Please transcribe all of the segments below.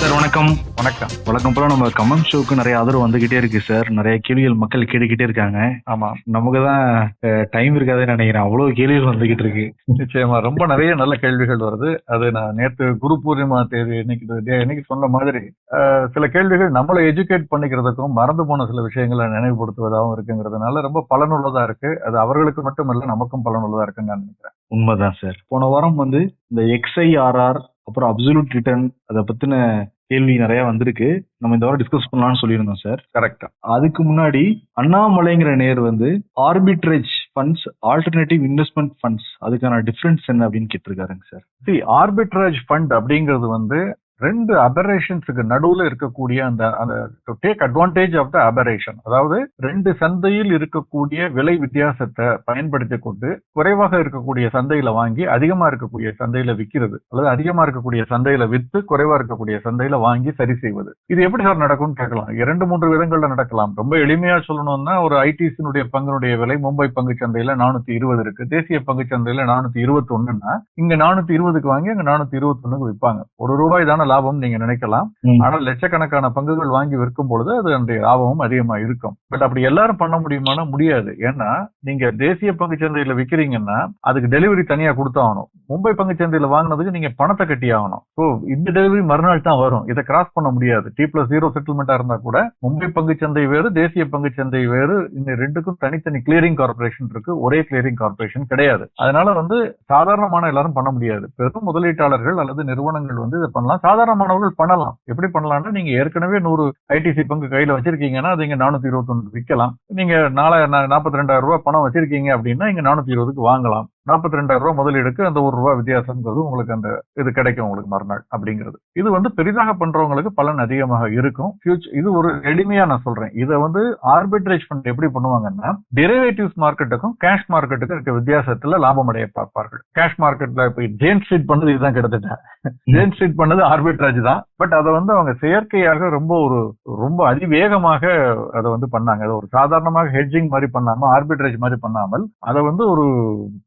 Sir வணக்கம். வணக்கம். வழக்கம் போல நம்ம கமெண்ட் ஷோக்கு நிறைய ஆதரவு வந்துகிட்டே இருக்கு சார். நிறைய கேள்விகள் மக்கள் கேட்டுக்கிட்டே இருக்காங்க. ஆமா. நமக்கு தான் டைம் இருக்காதுன்னு நினைக்கிறேன். அவ்வளவு கேள்விகள் வந்துகிட்டு இருக்கு. நிச்சயமா. ரொம்ப நிறைய நல்ல கேள்விகள் வருது. அது நான் நேத்து குரு பூர்ணிமா தேதி இன்னைக்கு இன்னைக்கு சொன்ன மாதிரி சில கேள்விகள் நம்மளை எஜுகேட் பண்ணிக்கிறதுக்கும் மறந்து போன சில விஷயங்களை நினைவுபடுத்துவதாகவும் இருக்குங்கிறதுனால ரொம்ப பலனுள்ளதா இருக்கு. அது அவர்களுக்கு மட்டுமல்ல நமக்கும் பலனுள்ளதா இருக்குன்னு நான் நினைக்கிறேன். உண்மைதான் சார். போன வாரம் வந்து இந்த எக்ஸ்ஐஆர்ஆர் அப்புறம் அப்சல்யூட் ரிட்டர்ன் அதை பத்தின கேள்வி நிறைய வந்திருக்கு. நம்ம இந்த வாரம் டிஸ்கஸ் பண்ணலாம்னு சொல்லியிருந்தோம் சார் கரெக்டா அதுக்கு முன்னாடி அண்ணாமலைங்கிற நேர் வந்து arbitrage funds alternative investment funds அதுக்கான டிஃபரன்ஸ் என்ன அப்படின்னு கேட்டிருக்காருங்க சார் ஆர்பிட்ரேஜ் ஃபண்ட் அப்படிங்கிறது வந்து ரெண்டு அபரேஷன்ஸுக்கு நடுவுல இருக்கக்கூடிய அந்த அந்த take advantage of the operation அதாவது ரெண்டு சந்தையில் இருக்கக்கூடிய விலை வித்தியாசத்தை பயன்படுத்தி கொண்டு குறைவாக இருக்கக்கூடிய சந்தையில வாங்கி அதிகமா இருக்கக்கூடிய சந்தையில விற்கிறது அல்லது அதிகமா இருக்கக்கூடிய சந்தையில விற்று குறைவா இருக்கக்கூடிய சந்தையில வாங்கி சரி செய்வது. இது எப்படி சார் நடக்கும்னு கேட்கலாம். இரண்டு மூன்று விதங்கள்ல நடக்கலாம். ரொம்ப எளிமையா சொல்லணும்னா ஒரு ஐடிசினுடைய பங்கினுடைய விலை மும்பை பங்கு சந்தையில நானூத்தி இருபது இருக்கு. தேசிய பங்கு சந்தையில நானூத்தி இருபத்தி ஒண்ணுன்னா இங்க நானூத்தி இருபதுக்கு வாங்கி அங்க நானூத்தி இருபத்தி ஒண்ணுக்கு விற்பாங்க. ஒரு ரூபாய் தானே லாபம் நீங்க நினைக்கலாம். ஆனால் லட்சக்கணக்கான பங்குகள் வாங்கி விற்கும் பொழுது அது அந்த லாபமும் அதிகமா இருக்கும். பட் அப்படி எல்லாரும் பண்ண முடியுமானா முடியாது. ஏன்னா நீங்க தேசிய பங்கு சந்தையில விக்கிறீங்கன்னா அதுக்கு டெலிவரி தனியா கொடுத்தாகணும். மும்பை பங்கு சந்தையில வாங்கினதுக்கு நீங்க பணத்தை கட்டி ஆகணும் ஸோ இந்த டெலிவரி மறுநாள் தான் வரும். இதை கிராஸ் பண்ண முடியாது. டி பிளஸ் ஜீரோ செட்டில்மெண்டா இருந்தா கூட மும்பை பங்கு சந்தை வேறு தேசிய பங்கு சந்தை வேறு இந்த ரெண்டுக்கும் தனித்தனி கிளியரிங் கார்பரேஷன் இருக்கு. ஒரே கிளியரிங் கார்பரேஷன் கிடையாது. அதனால வந்து சாதாரணமான எல்லாரும் பண்ண முடியாது. பெரும் முதலீட்டாளர்கள் அல்லது நிறுவனங்கள் வந்து இதை பண்ணலாம். சாதாரணமானவர்கள் பண்ணலாம். எப்படி பண்ணலாம்னா நீங்க ஏற்கனவே நூறு ஐடிசி பங்கு கையில வச்சிருக்கீங்கன்னா அது இங்க நானூத்தி இருபத்தி விற்கலாம் நீங்க நாலு நாற்பத்தி ரெண்டாயிரம் ரூபாய் பணம் வச்சிருக்கீங்க அப்படின்னா இங்க நானூத்தி இருபதுக்கு வாங்கலாம். நாற்பத்தி ரெண்டாயிரம் ரூபாய் முதலீடுக்கு அந்த ஒரு ரூபாய் வித்தியாசம்ங்கிறது உங்களுக்கு அந்த இது கிடைக்கும் உங்களுக்கு மறுநாள் அப்படிங்கிறது. இது வந்து பெரிதாக பண்றவங்களுக்கு பலன் அதிகமாக இருக்கும். ஃபியூச்சர் இது ஒரு எளிமையா நான் சொல்றேன். இதை வந்து ஆர்பிட்ரேஜ் ஃபண்ட் எப்படி பண்ணுவாங்கன்னா டெரிவேட்டிவ்ஸ் மார்க்கெட்டுக்கும் கேஷ் மார்க்கெட்டுக்கும் இருக்க வித்தியாசத்துல லாபம் அடைய பார்ப்பார்கள். கேஷ் மார்க்கெட்ல இப்ப ஜேன் ஸ்ட்ரீட் பண்ணது இதுதான் கிட்டத்தட்ட. ஜேன் ஸ்ட்ரீட் பண்ணது ஆர்பிட்ரேஜ் தான். பட் அதை வந்து அவங்க செயற்கையாக ரொம்ப ஒரு ரொம்ப அதிவேகமாக அதை வந்து பண்ணாங்க. ஒரு சாதாரணமாக ஹெட்ஜிங் மாதிரி பண்ணாம ஆர்பிட்ரேஜ் மாதிரி பண்ணாமல் அதை வந்து ஒரு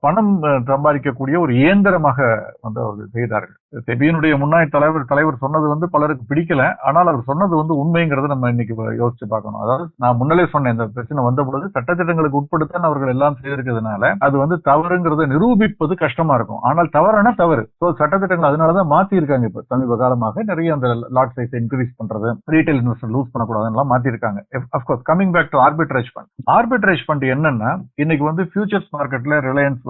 பணம் சம்பாதிக்கக்கூடிய ஒரு இயந்திரமாக வந்து அவர்கள் செய்தார்கள். செபியினுடைய முன்னாள் தலைவர் தலைவர் சொன்னது வந்து பலருக்கு பிடிக்கல. ஆனால் அவர் சொன்னது வந்து உண்மைங்கிறத நம்ம இன்னைக்கு யோசிச்சு பார்க்கணும். அதாவது நான் முன்னாலே சொன்னேன் இந்த பிரச்சனை வந்த பொழுது சட்டத்திட்டங்களுக்கு உட்படுத்தான் அவர்கள் எல்லாம் செய்திருக்கிறதுனால அது வந்து தவறுங்கிறத நிரூபிப்பது கஷ்டமா இருக்கும். ஆனால் தவறுனா தவறு. ஸோ சட்டத்திட்டங்கள் அதனாலதான் மாத்தி இருக்காங்க இப்ப சமீப காலமாக. நிறைய அந்த லாட் சைஸ் இன்க்ரீஸ் பண்றது ரீட்டைல் இன்வெஸ்டர் லூஸ் பண்ணக்கூடாதுன்னு மாத்திருக்காங்க of course coming back to arbitrage fund arbitrage fund என்னன்னா இன்னைக்கு வந்து ஃபியூச்சர்ஸ் மார்க்கெட்ல ரிலையன்ஸ்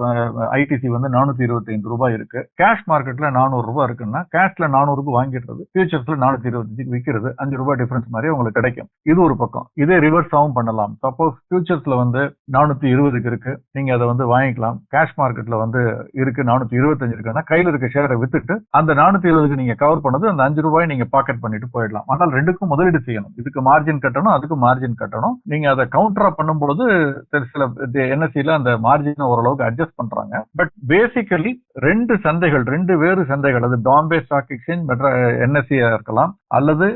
ஐடிசி வந்து நானூத்தி இருபத்தி ஐந்து ரூபாய் இருக்கு. கேஷ் மார்க்கெட்ல நானூறு ரூபாய் இருக்குன்னா கேஷ்ல நானூறுக்கு வாங்கிடுறது ஃபியூச்சர்ஸ்ல நானூத்தி இருபத்தஞ்சுக்கு விற்கிறது அஞ்சு ரூபாய் டிஃபரன்ஸ் மாதிரி உங்களுக்கு கிடைக்கும். இது ஒரு பக்கம். இதே ரிவர்ஸாவும் பண்ணலாம். சப்போஸ் ஃபியூச்சர்ஸ்ல வந்து நானூத்தி இருபதுக்கு இருக்கு. நீங்க அதை வந்து வாங்கிக்கலாம். கேஷ் மார்க்கெட்ல வந்து இருக்கு நானூத்தி இருபத்தஞ்சு இருக்குன்னா கையில இருக்க ஷேரை வித்துட்டு அந்த நானூத்தி இருபதுக்கு நீங்க கவர் பண்ணது அந்த அஞ்சு ரூபாய் நீங்க பாக்கெட் பண்ணிட்டு போயிடலாம். ஆனால் ரெண்டுக்கும் முதலீடு செய்யணும். இதுக்கு மார்ஜின் கட்டணும் அதுக்கு மார்ஜின் கட்டணும். நீங்க அதை கவுண்டரா பண்ணும்பொழுது சில- என்எஸ்சியில அந்த மார்ஜினை ஓரளவுக்கு அட்ஜஸ்ட் பண்றாங்க. பட் பேசிக்கலி ரெண்டு சந்தைகள் ரெண்டு வேறு சந்தைகள் அல்லது பாம்பே ஸ்டாக் எக்ஸ்சேஞ்ச் மற்ற என்எஸ்சியா இருக்கலாம். அல்லது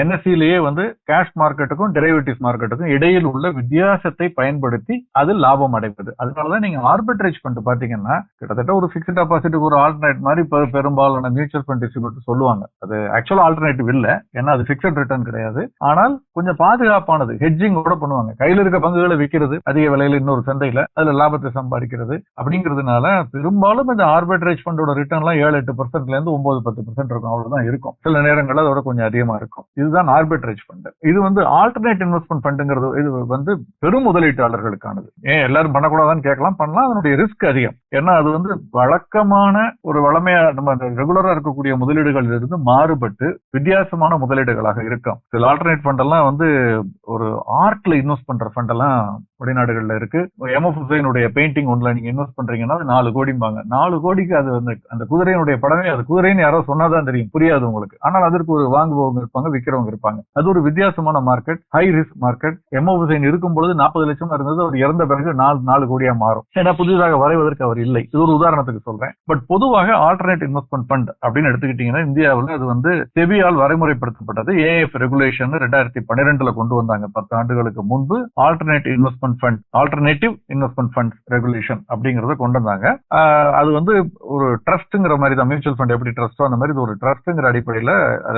என்எஸ்சிலேயே வந்து கேஷ் மார்க்கெட்டுக்கும் டெரிவேட்டிவ்ஸ் மார்க்கெட்டுக்கும் இடையில் உள்ள வித்தியாசத்தை பயன்படுத்தி அது லாபம் அடைப்பது அதனாலதான் நீங்க ஆர்பிட்ரேஜ் பண்ணிட்டு பாத்தீங்கன்னா கிட்டத்தட்ட ஒரு பிக்ஸ்ட் டெபாசிட்டுக்கு ஒரு ஆல்டர்னேட் மாதிரி பெரும்பாலான மியூச்சுவல் ஃபண்ட் டிஸ்ட்ரிபியூட்டர் சொல்லுவாங்க. அது ஆக்சுவல் ஆல்டர்னேட்டிவ் இல்ல. ஏன்னா அது பிக்சட் ரிட்டர்ன் கிடையாது. ஆனால் கொஞ்சம் பாதுகாப்பானது ஹெட்ஜிங் கூட பண்ணுவாங்க. கையில் இருக்க பங்குகளை விற்கிறது அதிக விலையில இன்னொரு சந்தையில அதுல லாபத்தை சம்பாதிக்கிறது அப்படிங்கிறதுனால பெரும்பாலும் இந்த ஆர்பிட்ரேஜ் ஃபண்டோட ரிட்டர்ன்லாம் ஏழு எட்டு பர்சன்ட்ல இருந்து ஒன்பது பத்து பர்சன்ட் இருக்கும். அவ்வளவுதான் இருக்கும். சில நேரங்கள்ல அதோட கொஞ்சம் அதிகமா இருக்கும். இதுதான் ஆர்பிட்ரேஜ் ஃபண்ட் இது வந்து ஆல்டர்னேட் இன்வெஸ்ட்மெண்ட் ஃபண்டுங்கிறது இது வந்து பெரும் முதலீட்டாளர்களுக்கானது. ஏன் எல்லாரும் பண்ணக்கூடாதான்னு கேட்கலாம். பண்ணலாம். அதனுடைய ரிஸ்க் அதிகம். ஏன்னா அது வந்து வழக்கமான ஒரு வளமையா நம்ம ரெகுலரா இருக்கக்கூடிய முதலீடுகள் இருந்து மாறுபட்டு வித்தியாசமான முதலீடுகளாக இருக்கும். சில ஆல்டர்னேட் ஃபண்ட் எல்லாம் வந்து ஒரு ஆர்ட்ல இன்வெஸ்ட் பண்ற ஃபண்ட் எல்லாம் வெளிநாடுகள்ல இருக்கு. எம்எஃப் ஹுசைனுடைய பெயிண்டிங் ஒன்றுல நீங்க இன்வெஸ்ட் பண்றீங்கன்னா அது நாலு கோடிம்பாங்க. நாலு கோடிக்கு அது வந்து அந்த குதிரையினுடைய படமே அது குதிரைன்னு யாரோ சொன்னாதான் தெரியும். புரியாது உங்களுக்கு. ஆனால் அதற்கு ஒரு வாங்குபவங்க இருப்பாங்க விற்கிறவங்க இருப்பாங்க. அது ஒரு வித்தியாசமான மார்க்கெட் ஹை ரிஸ்க் மார்க்கெட் எம்ஓபிசைன் இருக்கும் பொழுது நாற்பது லட்சம் இருந்தது அவர் இறந்த பிறகு நாலு நாலு கோடியா மாறும். ஏன்னா புதிதாக வரைவதற்கு அவர் இல்லை. இது ஒரு உதாரணத்துக்கு சொல்றேன். பட் பொதுவாக ஆல்டர்னேட் இன்வெஸ்ட்மெண்ட் ஃபண்ட் அப்படின்னு எடுத்துக்கிட்டீங்கன்னா இந்தியாவில் அது வந்து செபியால் வரைமுறைப்படுத்தப்பட்டது. ஏஎஃப் ரெகுலேஷன் ரெண்டாயிரத்தி பன்னிரெண்டுல கொண்டு வந்தாங்க. பத்து ஆண்டுகளுக்கு முன்பு alternate investment fund alternative investment fund regulation அப்படிங்கறத கொண்டு வந்தாங்க. அது வந்து ஒரு ட்ரஸ்ட்ங்கிற மாதிரி தான். மியூச்சுவல் ஃபண்ட் எப்படி ட்ரஸ்டோ அந்த மாதிரி ஒரு ட்ரஸ்ட்ங்கிற அடிப்படையில்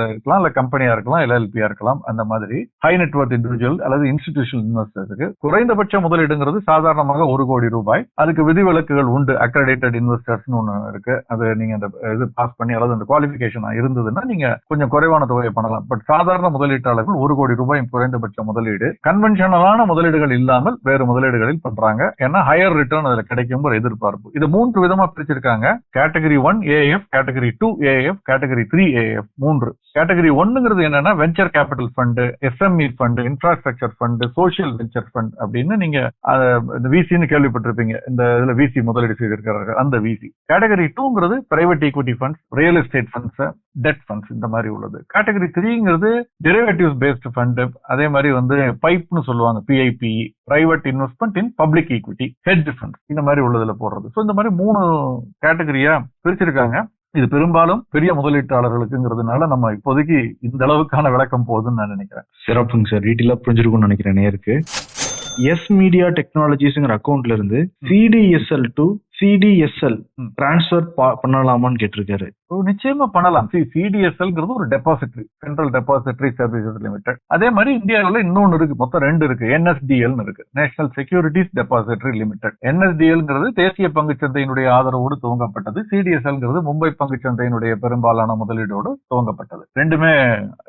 இருக்கலாம். இல்ல கம்பெனியா இருக்கலாம் எல்எல்பியா இருக்கலாம் அந்த மாதிரி ஹை நெட்ஒர்க் இண்டிவிஜுவல் அல்லது இன்ஸ்டிடியூஷனல் இன்வெஸ்டர்ஸுக்கு குறைந்தபட்ச முதலீடுங்கிறது சாதாரணமாக ஒரு கோடி ரூபாய். அதுக்கு விதிவிலக்குகள் உண்டு. அக்ரடேட்டட் இன்வெஸ்டர்ஸ் ஒன்று இருக்கு. அது நீங்க அந்த இது பாஸ் பண்ணி அல்லது அந்த குவாலிபிகேஷன் இருந்ததுன்னா நீங்க கொஞ்சம் குறைவான தொகையை பண்ணலாம். பட் சாதாரண முதலீட்டாளர்கள் ஒரு கோடி ரூபாய் குறைந்தபட்ச முதலீடு. கன்வென்ஷனலான முதலீடுகள் இல்லாமல் வேறு முதலீடுகளில் பண்றாங்க. ஏன்னா ஹையர் ரிட்டர்ன் அதுல கிடைக்கும் ஒரு எதிர்பார்ப்பு. இது மூன்று விதமா பிரிச்சிருக்காங்க. Category one AF category two AF category three AF மூன்று. கேட்டகரி ஒன்னுங்கிறது என்னன்னா venture capital fund SME fund infrastructure fund social venture fund அப்படின்னு நீங்க இந்த விசின்னு கேள்விப்பட்டிருப்பீங்க. இந்த இதுல விசி முதலீடு செய்திருக்கிறார்கள். அந்த VC category டூங்கிறது private equity funds real estate funds debt funds இந்த மாதிரி உள்ளது. கேட்டகரி த்ரீங்கிறது டெரிவேட்டிவ்ஸ் பேஸ்டு ஃபண்டு அதே மாதிரி வந்து பைப்னு சொல்லுவாங்க PIB private investment in public equity hedge fund இந்த மாதிரி உள்ளதுல போடுறது. ஸோ இந்த மாதிரி மூணு கேட்டகரியா பிரிச்சிருக்காங்க. இது பெரும்பாலும் பெரிய முதலீட்டாளர்களுக்குங்கிறதுனால நம்ம இப்போதைக்கு இந்த அளவுக்கான விளக்கம் போகுதுன்னு நான் நினைக்கிறேன். சிறப்புங்க சார். டீட்டெயிலா புரிஞ்சிருக்கும்னு நினைக்கிறேன் நேருக்கு. எஸ் மீடியா டெக்னாலஜிஸ்ங்கிற அக்கௌண்ட்ல இருந்து சிடிஎஸ்எல் டு சிடிஎஸ்எல். டிரான்ஸ்ஃபர் பண்ணலாமான்னு கேட்டிருக்காரு. நிச்சயமா பண்ணலாம். சி சிடிஎஸ்எல்ங்கிறது ஒரு depository central depository services limited அதே மாதிரி இந்தியாவில் இன்னொன்னு இருக்கு. மொத்தம் ரெண்டு இருக்கு. என்எஸ்டிஎல் இருக்கு. நேஷனல் செக்யூரிட்டிஸ் டெபாசிட்டரி லிமிடெட் என்எஸ்டிஎல்ங்கிறது தேசிய பங்குச்சந்தையினுடைய ஆதரவோடு துவங்கப்பட்டது. சிடிஎஸ்எல்ங்கிறது மும்பை பங்குச்சந்தையினுடைய பெரும்பாலான முதலீடோடு துவங்கப்பட்டது. ரெண்டுமே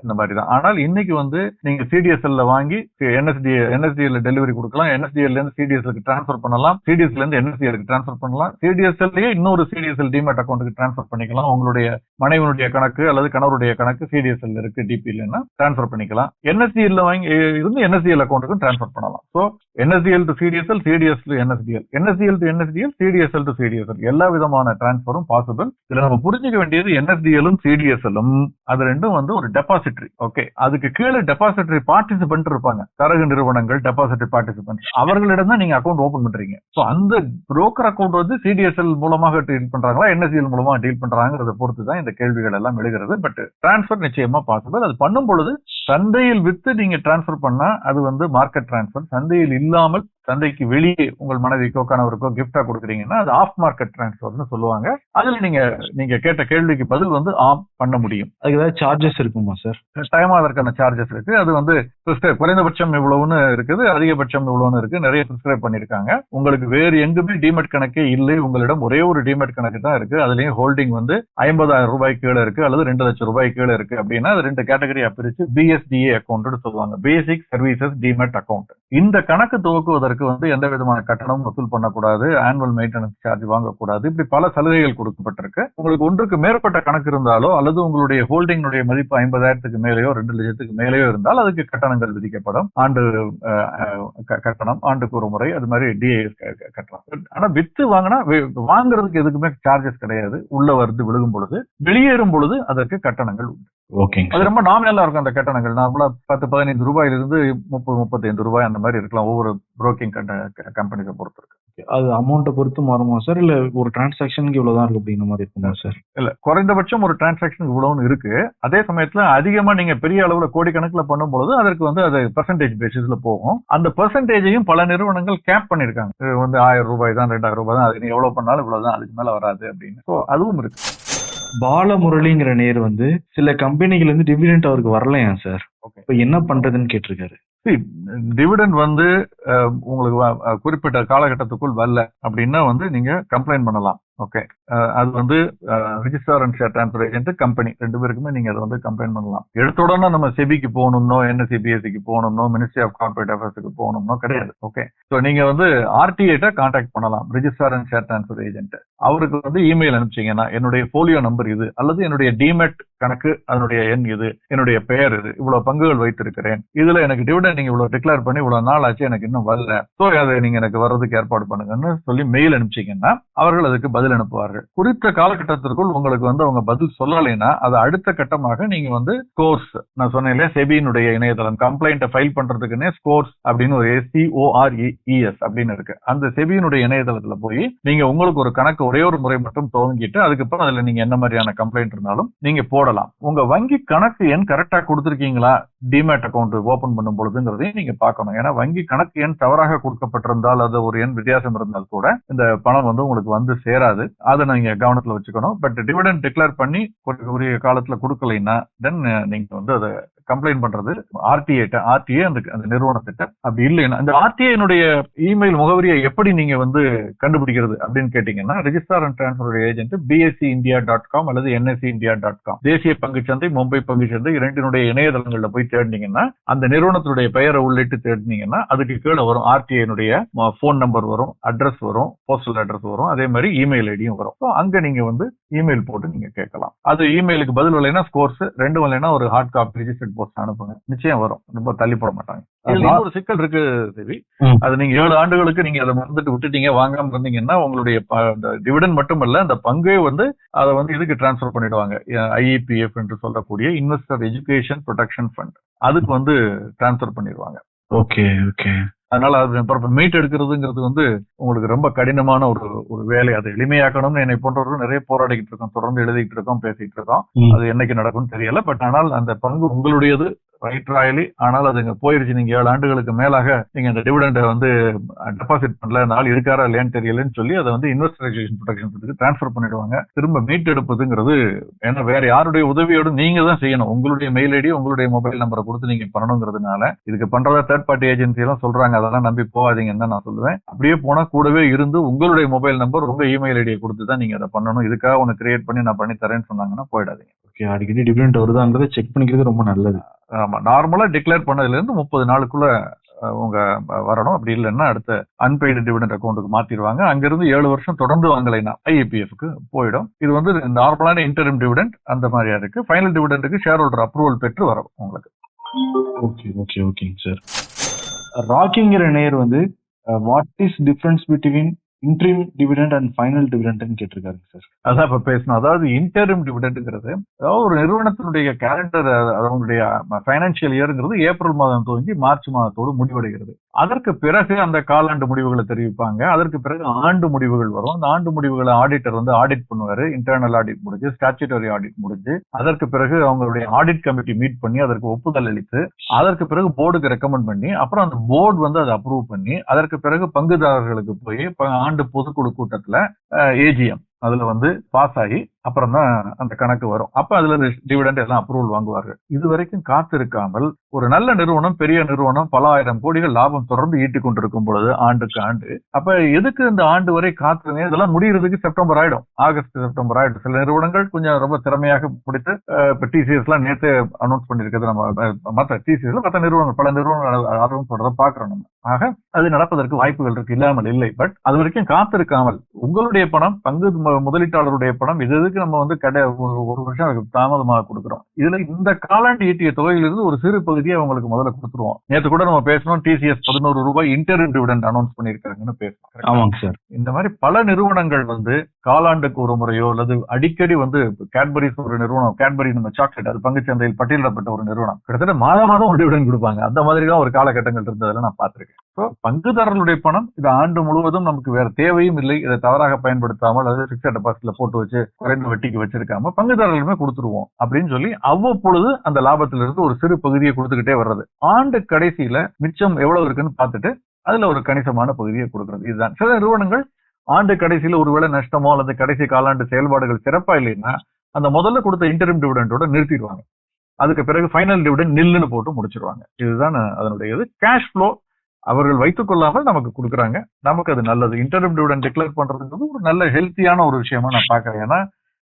இந்த மாதிரி தான். ஆனால் இன்னைக்கு வந்து நீங்க சிடிஎஸ்எல்ல வாங்கி என்எஸ்டி என்எஸ்டிஎல் டெலிவரி கொடுக்கலாம். என்எஸ்டிஎல் இருந்து சிடிஎஸ்எலுக்கு ட்ரான்ஸ்ஃபர் பண்ணலாம். சிடிஎஸ்ல இருந்து என்எஸ்டிஎலுக்கு ட்ரான்ஸ்ஃபர் பண்ணலாம். சிடிஎஸ்எல்லையே இன்னொரு சிடிஎஸ்எல் டிமேட் அக்கௌண்ட்டுக்கு ட்ரான்ஸ்ஃபர் பண்ணிக்கலாம். உங்களுடைய மனைவனுடைய கணக்கு அல்லது கணவருடைய கணக்கு சிடிஎஸ்எல் இருக்கு டிபிஎல்னா ட்ரான்ஸ்ஃபர் பண்ணிக்கலாம். என்எஸ்டிஎல் வாங்கி இருந்து என்எஸ்டிஎல் அக்கௌண்ட்டுக்கும் ட்ரான்ஸ்ஃபர் பண்ணலாம். So NSDL to CDSL CDS to NSDL NSDL to NSDL CDSL to CDSL எல்லா விதமான டிரான்ஸ்ஃபரும் பாசிபிள் இதுல நம்ம புரிஞ்சுக்க வேண்டியது என்எஸ்டிஎலும் சிடிஎஸ்எலும் அது ரெண்டும் வந்து ஒரு டெபாசிட்டரி ஓகே அதுக்கு கீழே டெபாசிட்டரி பார்ட்டிசிபென்ட் இருப்பாங்க. தரகு நிறுவனங்கள் டெபாசிட்டரி பார்ட்டிசிபென்ட் அவர்களிடம் தான் நீங்க அக்கௌண்ட் ஓபன் பண்றீங்க. ஸோ அந்த புரோக்கர் அக்கௌண்ட் வந்து சிடிஎஸ்எல் மூலமாக டீல் பண்றாங்களா என்எஸ்டிஎல் மூலமா டீல் பண்றாங்கிறத பொறுத்து தான் இந்த கேள்விகள் எல்லாம் எழுகிறது. பட் டிரான்ஸ்ஃபர் நிச்சயமா பாசிபிள் அது பண்ணும் பொழுது சந்தையில் வித்து நீங்க டிரான்ஸ்ஃபர் பண்ணா அது வந்து மார்க்கெட் டிரான்ஸ்ஃபர் சந்தையில் இல்லாமல் சந்தைக்கு வெளியே உங்கள் மனைவிக்கோ கணவருக்கோ கிஃப்டா கொடுக்குறீங்கன்னா அது ஆஃப் மார்க்கெட் டிரான்ஸ்ஃபர்னு சொல்லுவாங்க. அதுல நீங்க நீங்க கேட்ட கேள்விக்கு பதில் வந்து ஆம் பண்ண முடியும். அதுக்கு ஏதாவது சார்ஜஸ் இருக்குமா சார் டைமா அதற்கான சார்ஜஸ் இருக்கு. அது வந்து குறைந்தபட்சம் இவ்வளவுன்னு இருக்குது அதிகபட்சம் இவ்வளவுன்னு இருக்கு. நிறைய பிரிஸ்கிரைப் பண்ணிருக்காங்க. உங்களுக்கு வேறு எங்குமே டிமெட் கணக்கே இல்லை. உங்களிடம் ஒரே ஒரு டிமெட் கணக்கு தான் இருக்கு. அதுலயும் ஹோல்டிங் வந்து ஐம்பதாயிரம் ரூபாய் கீழே இருக்கு அல்லது ரெண்டு லட்சம் ரூபாய் கீழே இருக்கு அப்படின்னா அது ரெண்டு கேட்டகரியா பிரிச்சு பிஎஸ்டிஏ அக்கௌண்ட் சொல்லுவாங்க. பேசிக் சர்வீசஸ் டிமெட் அக்கௌண்ட் இந்த கணக்கு துவக்குவதற்கு வந்து எந்த விதமான கட்டணமும் வசூல் பண்ணக்கூடாது ஆனுவல் மெயின்டெனன்ஸ் சார்ஜ் வாங்கக்கூடாது. இப்படி பல சலுகைகள் கொடுக்கப்பட்டிருக்கு. உங்களுக்கு ஒன்றுக்கு மேற்பட்ட கணக்கு இருந்தாலோ அல்லது உங்களுடைய ஹோல்டிங்கினுடைய மதிப்பு ஐம்பதாயிரத்துக்கு மேலேயோ ரெண்டு லட்சத்துக்கு மேலேயோ இருந்தால் அதுக்கு கட்டணங்கள் விதிக்கப்படும். ஆண்டு கட்டணம் ஆண்டுக்கு ஒரு முறை அது மாதிரி டிஏ கட்டணம். ஆனா வித்து வாங்கினா வாங்குறதுக்கு எதுக்குமே சார்ஜஸ் கிடையாது. உள்ள வருது விழுகும் பொழுது. வெளியேறும் பொழுது அதற்கு கட்டணங்கள் உண்டு. ஓகேங்க அது ரொம்ப நாமினலா இருக்கும் அந்த கட்டணங்கள். நார்மலா பத்து பதினைந்து ரூபாயிலிருந்து முப்பது முப்பத்தைந்து ரூபாய் அந்த மாதிரி இருக்கலாம். ஒவ்வொரு புரோக்கிங் கம்பெனிஸை பொறுத்து இருக்கு. அது அமௌண்ட்டை பொறுத்து மாறுமா சார் இல்ல ஒரு டிரான்சாக்ஷனுக்கு இவ்வளவுதான் இருக்கு அப்படிங்கிற மாதிரி இருக்குமா சார் இல்ல குறைந்தபட்சம் ஒரு டிரான்சாக்ஷன் இவ்வளவுன்னு இருக்கு. அதே சமயத்துல அதிகமா நீங்க பெரிய அளவுல கோடிக்கணக்குல பண்ணும்பொழுது அதற்கு வந்து அது பெர்சன்டேஜ் பேசிஸ்ல போகும். அந்த பெர்சன்டேஜையும் பல நிறுவனங்கள் கேப் பண்ணிருக்காங்க. வந்து ஆயிரம் ரூபாய் தான் ரெண்டாயிரம் ரூபாய் தான் அது நீ எவ்வளவு பண்ணாலும் இவ்வளவுதான் அதுக்கு மேல வராது அப்படின்னு. ஸோ அதுவும் இருக்கு. பாலமுரளிங்கிற நேர் வந்து சில கம்பெனிகள் வந்து டிவிடெண்ட் அவருக்கு வரலையா சார். இப்ப என்ன பண்றதுன்னு கேட்டிருக்காரு. டிவிடெண்ட் வந்து உங்களுக்கு குறிப்பிட்ட காலகட்டத்துக்குள் வரல அப்படின்னா வந்து நீங்க கம்ப்ளைண்ட் பண்ணலாம். ஓகே அது வந்து register and share transfer agent company ரெண்டு பேருக்குமே நீங்க அதை வந்து கம்ப்ளைண்ட் பண்ணலாம். எடுத்துடனே நம்ம செபிக்கு போகணும்னோ என்எஸ்சிபிஎஸ்சிக்கு போகணும்னோ மினிஸ்ட்ரி ஆஃப் கார்பரேட் அஃபேர்ஸுக்கு போகணும்னோ கிடையாது. ஓகே ஸோ நீங்க வந்து ஆர்டிஐட்ட கான்டாக்ட் பண்ணலாம். Register and share transfer agent அவருக்கு வந்து இமெயில் அனுப்பிச்சீங்கன்னா என்னுடைய போலியோ நம்பர் இது அல்லது என்னுடைய டிமெட் கணக்கு அதனுடைய எண் இது என்னுடைய பெயர் இது இவ்வளவு பங்குகள் வைத்திருக்கிறேன். இதுல எனக்கு டிவிடன் நீங்க இவ்வளவு டிக்ளேர் பண்ணி இவ்வளவு நாள் ஆச்சு எனக்கு இன்னும் வரல. ஸோ அதை நீங்க எனக்கு வர்றதுக்கு ஏற்பாடு பண்ணுங்கன்னு சொல்லி மெயில் அனுப்பிச்சீங்கன்னா அவர்கள் அதுக்கு பதில் அனுப்புவார்கள். குறித்த காலகட்டத்திற்குள் உங்களுக்கு வந்து அவங்க பதில் சொல்லலைன்னா அது அடுத்த கட்டமாக நீங்க வந்து கோர்ஸ் நான் சொன்னேன் இல்லையா செபியினுடைய இணையதளம் கம்ப்ளைண்ட்டை ஃபைல் பண்றதுக்குன்னே ஸ்கோர்ஸ் அப்படின்னு ஒரு எஸ்சிஓஆர்இஎஸ் e, e, அப்படின்னு இருக்கு. அந்த செபியினுடைய இணையதளத்துல போய் நீங்க உங்களுக்கு ஒரு கணக்கு ஒரே ஒரு முறை மட்டும் துவங்கிட்டு அதுக்கப்புறம் அதுல நீங்க என்ன மாதிரியான கம்ப்ளைண்ட் இருந்தாலும் நீங்க போடலாம். உங்க வங்கி கணக்கு எண் கரெக்டா கொடுத்துருக்கீங்களா? டிமேட் அக்கௌண்ட் ஓபன் பண்ணும் பொழுதுங்கிறதையும் நீங்க பார்க்கணும். ஏன்னா வங்கி கணக்கு எண் தவறாக கொடுக்கப்பட்டிருந்தால் அது ஒரு எண் வித்தியாசம் இருந்தால் கூட இந்த பணம் வந்து உங்களுக்கு வந்து சேராது. அதை நீங்க கவனத்துல வச்சுக்கணும். பட் டிவிடன் டிக்ளேர் பண்ணி உரிய காலத்துல கொடுக்கலைன்னா தென் நீங்க வந்து அதை கம்ப்ளைண்ட் பண்றது ஆர்டிஐ ஆர்டிஏ அந்த அந்த நிறுவனத்திட்ட. அப்படி இல்லைன்னா அந்த ஆர்டிஏனுடைய இமெயில் முகவரியை எப்படி நீங்க வந்து கண்டுபிடிக்கிறது அப்படின்னு கேட்டீங்கன்னா registrar and transfer agent BSC India dot com அல்லது என்எஸ்சி இந்தியா டாட் காம் தேசிய பங்குச்சந்தை மும்பை பங்குச்சந்தை இரண்டினுடைய இணையதளங்களில் போய் தேடினீங்கன்னா அந்த நிறுவனத்தினுடைய பெயரை உள்ளிட்டு தேடினீங்கன்னா அதுக்கு கீழே வரும் ஆர்டிஐனுடைய போன் நம்பர் வரும் அட்ரஸ் வரும் போஸ்டல் அட்ரஸ் வரும் அதே மாதிரி இமெயில் ஐடியும் வரும். ஸோ அங்க நீங்க வந்து இமெயில் போட்டு நீங்க கேட்கலாம். அது இமெயிலுக்கு பதில் இல்லைன்னா ஸ்கோர்ஸ் ரெண்டும் இல்லைன்னா ஒரு ஹார்ட் காப்பி ரிஜிஸ்டர்ட் போஸ்ட் அனுப்புங்க. நிச்சயம் வரும். ரொம்ப தள்ளி போட மாட்டாங்க. இன்னொரு சிக்கல் இருக்கு தேவி. அது நீங்க ஏழு ஆண்டுகளுக்கு நீங்க அதை மறந்துட்டு விட்டுட்டீங்க வாங்காம இருந்தீங்கன்னா உங்களுடைய டிவிடன் மட்டும் இல்ல அந்த பங்கே வந்து அதை வந்து இதுக்கு டிரான்ஸ்ஃபர் பண்ணிடுவாங்க. ஐஇபிஎஃப் என்று சொல்லக்கூடிய இன்வெஸ்டர் எஜுகேஷன் ப்ரொடெக்ஷன் ஃபண்ட் அதுக்கு வந்து டிரான்ஸ்ஃபர் பண்ணிடுவாங்க. ஓகே ஓகே அதனால அது மீட் எடுக்கிறதுங்கிறது வந்து உங்களுக்கு ரொம்ப கடினமான ஒரு ஒரு வேலை. அதை எளிமையாக்கணும்னு என்னை போன்றவர்கள் நிறைய போராடிக்கிட்டு இருக்கோம் தொடர்ந்து எழுதிட்டு இருக்கோம் பேசிட்டு இருக்கோம். அது என்னைக்கு நடக்கும்னு தெரியல. பட் ஆனால் அந்த பங்கு உங்களுடையது. ரைட் ராயலி ஆனால் அது இங்க போயிருச்சு. நீங்க ஏழு ஆண்டுகளுக்கு மேலாக நீங்க அந்த டிவிடெண்டை வந்து டெபாசிட் பண்ணல. நாள் இருக்காரா இல்லையான்னு தெரியலன்னு சொல்லி அதை வந்து இன்வெஸ்டரைசேஷன் ப்ரொடெக்ஷன் ட்ரான்ஸ்ஃபர் பண்ணிடுவாங்க. திரும்ப மீட் எடுப்பதுங்கிறது ஏன்னா வேற யாருடைய உதவியோடு நீங்க தான் செய்யணும். உங்களுடைய மெயில் ஐடி உங்களுடைய மொபைல் நம்பரை கொடுத்து நீங்க பண்ணணுங்கிறதுனால இதுக்கு பண்றதா தேர்ட் பார்ட்டி ஏஜென்சி எல்லாம் சொல்றாங்க. அதெல்லாம் நம்பி போகாதீங்கன்னு தான் நான் சொல்லுவேன். அப்படியே போனா கூடவே இருந்து உங்களுடைய மொபைல் நம்பர் உங்க இமெயில் ஐடியை கொடுத்து தான் நீங்க அதை பண்ணணும். இதுக்காக ஒன்று கிரியேட் பண்ணி நான் பண்ணி தரேன்னு சொன்னாங்கன்னா போயிடாதீங்க. ஓகே அடிக்கடி டிஃபரெண்ட் வருதான்றதை செக் பண்ணிக்கிறது ரொம்ப நல்லது. ஆமா நார்மலா டிக்ளேர் பண்ணதுல இருந்து முப்பது நாளுக்குள்ள உங்க வரணும். அப்படி இல்லைன்னா அடுத்த அன்பெய்டு டிவிடெண்ட் அக்கௌண்ட்டுக்கு மாத்திடுவாங்க. அங்கிருந்து ஏழு வருஷம் தொடர்ந்து வாங்கலைன்னா ஐஏபிஎஃப்க்கு போயிடும். இது வந்து நார்மலான இன்டர்ம் டிவிடெண்ட் அந்த மாதிரியா இருக்கு. ஃபைனல் டிவிடெண்டுக்கு ஷேர் ஹோல்டர் அப்ரூவல் பெற்று வரும் உங்களுக்கு. ஓகே ஓகே ஓகேங்க சார் ராக்கிங்கிற நேயர் வந்து what is difference between interim dividend and final டிவிடெண்ட்னு கேட்டிருக்காருங்க சார் அதான் இப்ப பேசணும். அதாவது இன்டர்ம் டிவிடெண்ட்ங்கிறது அதாவது ஒரு நிறுவனத்தினுடைய கேலண்டர் அவங்களுடைய ஃபைனான்சியல் இயர்ங்கிறது ஏப்ரல் மாதம் துவங்கி மார்ச் மாதத்தோடு முடிவடைகிறது. அதற்கு பிறகு அந்த காலாண்டு முடிவுகளை தெரிவிப்பாங்க. அதற்கு பிறகு ஆண்டு முடிவுகள் வரும். அந்த ஆண்டு முடிவுகளை ஆடிட்டர் வந்து ஆடிட் பண்ணுவாரு. இன்டர்னல் ஆடிட் முடிஞ்சு ஸ்டாச்சுட்டரி ஆடிட் முடிஞ்சு அதற்கு பிறகு அவங்களுடைய ஆடிட் கமிட்டி மீட் பண்ணி அதற்கு ஒப்புதல் அளித்து அதற்கு பிறகு போர்டுக்கு ரெக்கமெண்ட் பண்ணி அப்புறம் அந்த போர்டு வந்து அதை அப்ரூவ் பண்ணி அதற்கு பிறகு பங்குதாரர்களுக்கு போய் ஆண்டு பொதுக்குழு கூட்டத்துல ஏஜிஎம் அதுல வந்து பாஸ் ஆகி அப்புறம் தான் அந்த கணக்கு வரும். அப்ப அதுல டிவிடெண்ட் எல்லாம் அப்ரூவல் வாங்குவார்கள். இது வரைக்கும் காத்திருக்காமல் ஒரு நல்ல நிறுவனம் பெரிய நிறுவனம் பல ஆயிரம் கோடிகள் லாபம் தொடர்ந்து ஈட்டிக் கொண்டிருக்கும் பொழுது ஆண்டுக்கு ஆண்டு அப்ப எதுக்கு இந்த ஆண்டு வரை காத்துருங்க இதெல்லாம் முடியறதுக்கு செப்டம்பர் ஆயிடும். ஆகஸ்ட் செப்டம்பர் ஆயிடும். சில நிறுவனங்கள் கொஞ்சம் ரொம்ப திறமையாக முடித்து இப்ப டிசிஎஸ் எல்லாம் நேற்று அனௌன்ஸ் பண்ணிருக்கிறது நம்ம மற்ற டிசிஎஸ்ல மற்ற நிறுவனங்கள் பல நிறுவனங்கள் ஆர்வம் சொல்றதை பாக்குறோம் நம்ம. ஆக அது நடப்பதற்கு வாய்ப்புகள் இருக்கு இல்லாமல் இல்லை. பட் அது வரைக்கும் காத்திருக்காமல் உங்களுடைய பணம் பங்கு முதலீட்டாளருடைய பணம் இது எதுக்கு நம்ம வந்து கடை ஒரு வருஷம் அதுக்கு தாமதமாக கொடுக்குறோம். இதுல இந்த காலாண்டு ஈட்டிய தொகையிலிருந்து ஒரு சிறு பகுதியை அவங்களுக்கு முதல்ல கொடுத்துருவோம். நேற்று கூட நம்ம பேசணும் டிசிஎஸ் பதினோரு ரூபாய் இன்டர் டிவிடெண்ட் அனௌன்ஸ் பண்ணிருக்காங்கன்னு பேசணும் ஆமாங்க சார். இந்த மாதிரி பல நிறுவனங்கள் வந்து காலாண்டுக்கு ஒரு முறையோ அல்லது அடிக்கடி வந்து கேட்பரிஸ் ஒரு நிறுவனம் கேட்பரி நம்ம சாக்லேட் அது பங்குச்சந்தையில் பட்டியலிடப்பட்ட ஒரு நிறுவனம் கிட்டத்தட்ட மாதம் மாதம் ஒரு டிவிடன் கொடுப்பாங்க. அந்த மாதிரி தான் ஒரு காலகட்டங்கள் இருந்ததுல நான் பார்த்திருக்கேன். ஸோ பங்குதாரர்களுடைய பணம் இது ஆண்டு முழுவதும் நமக்கு வேற தேவையும் இல்லை. இதை தவறாக பயன்படுத்தாமல் அது பிக்சட் டெபாசிட்ல போட்டு வச்சு குறைந்த வட்டிக்கு வச்சிருக்காம பங்குதாரர்களுமே கொடுத்துருவோம் அப்படின்னு சொல்லி அவ்வப்பொழுது அந்த லாபத்திலிருந்து ஒரு சிறு பகுதியை கொடுத்துக்கிட்டே வர்றது. ஆண்டு கடைசியில மிச்சம் எவ்வளவு இருக்குன்னு பார்த்துட்டு அதுல ஒரு கணிசமான பகுதியை கொடுக்கறது. இதுதான். சில நிறுவனங்கள் ஆண்டு கடைசியில ஒருவேளை நஷ்டமோ அல்லது கடைசி காலாண்டு செயல்பாடுகள் சிறப்பா இல்லைன்னா அந்த முதல்ல கொடுத்த இன்டர்ம் டிவிடெண்டோட நிறுத்திடுவாங்க. அதுக்கு பிறகு ஃபைனல் டிவிடெண்ட் நில்லுன்னு போட்டு முடிச்சிருவாங்க. இதுதான் அதனுடைய இது கேஷ் ஃப்ளோ அவர்கள் வைத்துக் கொள்ளாமல் நமக்கு கொடுக்குறாங்க. நமக்கு அது நல்லது. இன்டர்ம் டிவிடன் டிக்ளேர் பண்றதுங்கிறது ஒரு நல்ல ஹெல்த்தியான ஒரு விஷயமா நான் பாக்குறேன் ஏன்னா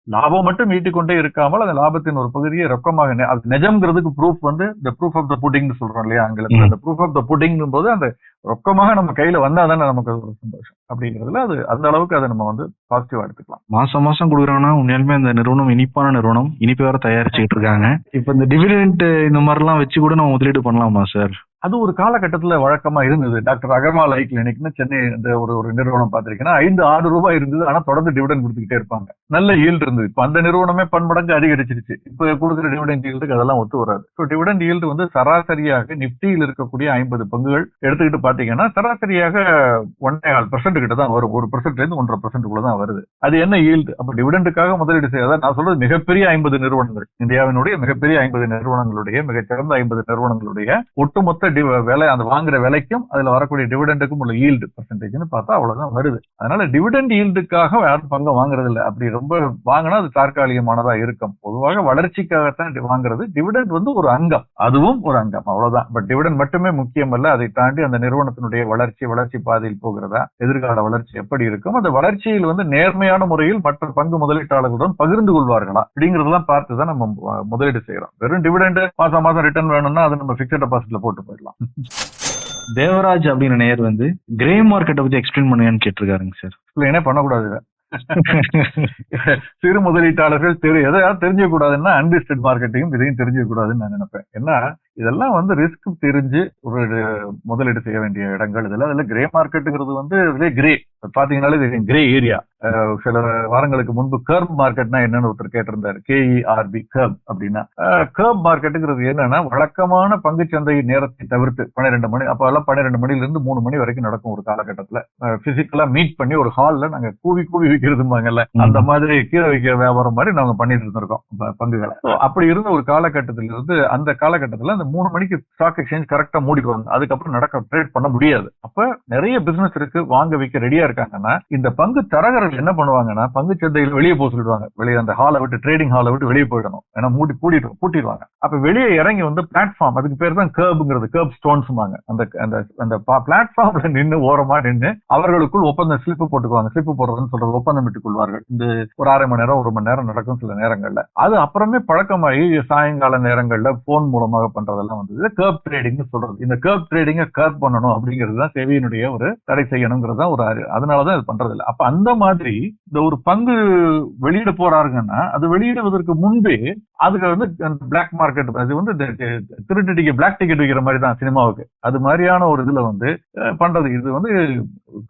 லாபம் மட்டும் ஈட்டிக்கொண்டே இருக்காமல் அந்த லாபத்தின் ஒரு பகுதியை ரொக்கமாக அது நிஜம்ங்கிறதுக்கு ப்ரூஃப் வந்து இந்த ப்ரூஃப் ஆஃப் த புட்டிங்னு சொல்றோம் இல்லையா ஆங்கிலத்தில். அந்த ப்ரூஃப் ஆஃப் த புட்டிங் போது அந்த ரொக்கமாக நம்ம கையில வந்தா தானே நமக்கு ஒரு சந்தோஷம். அப்படிங்கிறதுல அது அந்த அளவுக்கு அதை நம்ம வந்து பாசிட்டிவா எடுத்துக்கலாம். மாசம் மாசம் கொடுக்குறாங்கன்னா உண்மையாலுமே இந்த நிறுவனம் இனிப்பான நிறுவனம். இனிப்பு வேற தயாரிச்சுக்கிட்டு இருக்காங்க. இப்ப இந்த டிவிடெண்ட் இந்த மாதிரிலாம் வச்சு கூட நம்ம முதலீடு பண்ணலாமா சார் அது ஒரு காலகட்டத்தில் வழக்கமா இருந்தது. டாக்டர் அகர்வால் ஐ கிளினிக்னு சென்னை இந்த ஒரு ஒரு நிறுவனம் பார்த்திருக்கீங்கன்னா ஐந்து ஆறு ரூபாய் இருந்தது. ஆனால் தொடர்ந்து டிவிடன் கொடுத்துக்கிட்டே இருப்பாங்க. நல்ல ஈல்டு இருந்தது. இப்போ அந்த நிறுவனமே பன்மடங்கு அதிகரிச்சிருச்சு. இப்போ கொடுக்குற டிவிடன் ஈல்டுக்கு அதெல்லாம் ஒத்து வராது. ஸோ டிவிடன் ஈல்டு வந்து சராசரியாக நிப்டியில் இருக்கக்கூடிய ஐம்பது பங்குகள். எடுத்துக்கிட்டு பார்த்தீங்கன்னா சராசரியாக ஒன்னே கால் பர்சன்ட் கிட்ட தான் வரும். ஒரு பர்சன்ட்லேருந்து ஒன்றரை பர்சன்ட்டுக்குள்ள தான் வருது. அது என்ன ஈல்டு அப்போ டிவிடெண்டுக்காக முதலீடு செய்யாத நான் சொல்றது மிகப்பெரிய ஐம்பது நிறுவனங்கள். இந்தியாவினுடைய மிகப்பெரிய ஐம்பது நிறுவனங்களுடைய மிகச்சிறந்த ஐம்பது நிறுவனங்களுடைய ஒட்டுமொத்த விலை அந்த வாங்குற விலைக்கும் அதுல வரக்கூடிய டிவிடெண்டுக்கும் உள்ள ஈல்டு பர்சன்டேஜ்னு பார்த்தா அவ்வளவுதான் வருது. அதனால டிவிடெண்ட் ஈல்டுக்காக யாரும் பங்கு வாங்குறது இல்லை. அப்படி ரொம்ப வாங்கினா அது தற்காலிகமானதா இருக்கும். பொதுவாக வளர்ச்சிக்காகத்தான் வாங்குறது. டிவிடெண்ட் வந்து ஒரு அங்கம். அதுவும் ஒரு அங்கம். அவ்வளவுதான். பட் டிவிடெண்ட் மட்டுமே முக்கியம் அல்ல அதை தாண்டி அந்த நிறுவனத்தினுடைய வளர்ச்சி வளர்ச்சி பாதையில் போகிறதா எதிர்கால வளர்ச்சி எப்படி இருக்கும் அந்த வளர்ச்சியில் வந்து நேர்மையான முறையில் மற்ற பங்கு முதலீட்டாளர்களுடன் பகிர்ந்து கொள்வார்களா அப்படிங்கறதெல்லாம் பார்த்து தான் நம்ம முதலீடு செய்யறோம். வெறும் டிவிடெண்ட் மாசம் மாசம் ரிட்டர்ன் வேணும்னா அது நம்ம பிக்சட் டெபாசிட்ல போட்டு போயிடலாம். தேவராஜ் அப்படின்னு நேயர் வந்து கிரே மார்க்கெட்டை பத்தி எக்ஸ்பிளைன் பண்ணுங்கன்னு கேட்டிருக்காருங்க சார் இல்லைன்னா பண்ணக்கூடாது சிறு முதலீட்டாளர்கள் தெரி எதையாவது தெரிஞ்சுக்க கூடாதுன்னா அன்லிஸ்டட் மார்க்கெட்டையும் இதையும் தெரிஞ்சுக்க கூடாதுன்னு நான் நினைப்பேன். ஏன்னா இதெல்லாம் வந்து ரிஸ்க் தெரிஞ்சு ஒரு முதலீடு செய்ய வேண்டிய இடங்கள். இதெல்லாம் இதுல கிரே மார்க்கெட்டுங்கிறது வந்து இதுல கிரே பாத்தீங்கன்னாலே கிரே ஏரியா சில வாரங்களுக்கு முன்பு கர்ப் மார்க்கெட்னா என்னன்னு ஒருத்தர் கேட்டிருந்தாரு. கேஇஆர்பி கர்ப் அப்படின்னா. கர்ப் மார்க்கெட்டுங்கிறது என்னன்னா வழக்கமான பங்குச்சந்தை நேரத்தை தவிர்த்து பன்னிரெண்டு மணி அப்ப எல்லாம் பன்னிரெண்டு மணில இருந்து மூணு மணி வரைக்கும் நடக்கும் ஒரு காலகட்டத்துல. பிசிக்கலா மீட் பண்ணி ஒரு ஹால்ல நாங்க கூவி கூவி விற்கிறதுமாங்கல்ல அந்த மாதிரி கீரை விற்கிற வியாபாரம் மாதிரி நாங்க பண்ணிட்டு இருந்திருக்கோம் பங்குகளை. அப்படி இருந்த ஒரு காலகட்டத்துல இருந்து அந்த காலகட்டத்துல அந்த மூணு மணிக்கு ஸ்டாக் எக்ஸ்சேஞ்ச் கரெக்டா மூடிடுவாங்க அதுக்கப்புறம் நடக்க ட்ரேட் பண்ண முடியாது. அப்ப நிறைய பிசினஸ் இருக்கு வாங்க விற்க ரெடியா இருக்காங்கன்னா இந்த பங்கு தரகர்கள் என்ன பண்ணுவாங்கன்னா பங்கு சந்தையில் வெளியே போக சொல்லிடுவாங்க. வெளியே அந்த ஹாலை விட்டு ட்ரேடிங் ஹாலை விட்டு வெளியே போயிடணும். ஏன்னா மூடி பூட்டிட்டு பூட்டிடுவாங்க. அப்ப வெளியே இறங்கி வந்து பிளாட்ஃபார்ம் அதுக்கு பேர் தான் கேர்புங்கிறது கேர்ப் ஸ்டோன்ஸ்மாங்க அந்த அந்த அந்த பிளாட்ஃபார்ம்ல நின்னு ஓரமா நின்று அவர்களுக்குள் ஒப்பந்தம் ஸ்லிப் போட்டுக்குவாங்க. ஸ்லிப் போடுறதுன்னு சொல்றது ஒப்பந்தம் விட்டுக் கொள்வார்கள். இந்த ஒரு அரை மணி நேரம் ஒரு மணி நேரம் நடக்கும் சில நேரங்கள்ல. அது அப்புறமே பழக்கமாகி சாயங்கால நேரங்கள்ல போன் மூலமாக பண்றதெல்லாம் வந்து கேர்ப் ட்ரேடிங் சொல்றது. இந்த கேர்ப் ட்ரேடிங்கை கேர்ப் பண்ணணும் அப்படிங்கிறது தான் சேவையினுடைய ஒரு தடை செய்யணுங்கிறது தான் ஒரு அதனாலதான் இது பண்றது இல்லை அப்ப அந்த மாதிரி இந்த ஒரு பங்கு வெளியிட போறாருங்கன்னா அது வெளியிடுவதற்கு முன்பே அதுக்கு வந்து பிளாக் மார்க்கெட் அது வந்து இந்த திருட்டு டிக்கெட் பிளாக் டிக்கெட் விற்கிற மாதிரி தான் சினிமாவுக்கு. அது மாதிரியான ஒரு இதுல வந்து பண்றது. இது வந்து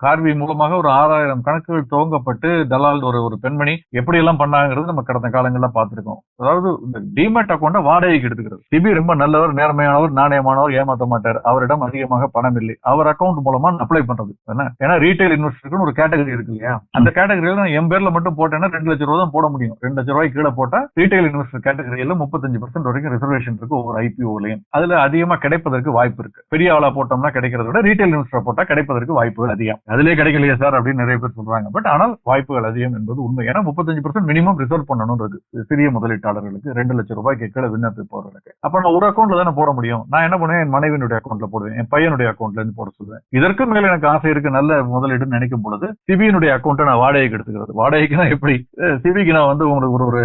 கார்வி மூலமாக ஒரு ஆறாயிரம் கணக்குகள் துவங்கப்பட்டு தலால் ஒரு ஒரு பெண்மணி எப்படி எல்லாம் பண்ணாங்கிறது நம்ம கடந்த காலங்கள்ல பார்த்திருக்கோம். அதாவது இந்த டிமேட் அக்கௌண்ட வாடகைக்கு எடுத்துக்கிறது. சிபி ரொம்ப நல்லவர் நேர்மையானவர் நாணயமானவர் ஏமாத்த மாட்டார். அவரிடம் அதிகமாக பணம் இல்லை. அவர் அக்கௌண்ட் மூலமா அப்ளை பண்றது. என்ன? ஏன்னா ரீட்டைல் இன்வெஸ்டருக்குன்னு ஒரு கேட்டகரி இருக்கு இல்லையா? அந்த கேட்டகரியில நான் என் பேர்ல மட்டும் போட்டேன்னா ரெண்டு லட்சம் ரூபா தான் போட முடியும். ரெண்டு லட்சம் ரூபாய் கீழே போட்டா ரீட்டைல் இன்வெஸ்டர் கேட்டகரியில முப்பத்தஞ்சு பர்சன்ட் வரைக்கும் ரிசர்வேஷன் இருக்கு ஒவ்வொரு ஐபிஓலையும் அதுல அதிகமா கிடைப்பதற்கு வாய்ப்பு இருக்கு. பெரிய ஆளா போட்டோம்னா கிடைக்கிறத விட ரீட்டைல் இன்வெஸ்டர் போட்டா கிடைப்பதற்கு வாய்ப்புகள் அதிகம். அதிலே கிடைக்கலையே சார் அப்படின்னு நிறைய பேர் சொல்றாங்க. பட் ஆனால் வாய்ப்புகள் அதிகம் என்பது உண்மை. ஏன்னா முப்பத்தஞ்சு பர்சன்ட் மினிமம் ரிசர்வ் பண்ணணும் இருக்கு. சிறிய முதலீட்டாளர்களுக்கு ரெண்டு லட்சம் ரூபாய்க்கு கீழே விண்ணப்பிப்பவர்களுக்கு. அப்ப நான் ஒரு அக்கௌண்ட்ல தானே போட முடியும்? நான் என்ன பண்ணுவேன்? என் மனைவியினுடைய அக்கௌண்ட்ல போடுவேன். என் பையனுடைய அக்கௌண்ட்ல இருந்து போட சொல்லுவேன். இதற்கு மேல எனக்கு ஆசை இருக்கு நல்ல முதலீடுன்னு நினைக்கும் பொழுது சிபியினுடைய அக்கௌண்ட்டை நான் வாடகைக்கு எடுத்துக்கிறது. வாடகைக்கு நான் எப்படி சிபிக்கு நான் வந்து உங்களுக்கு ஒரு ஒரு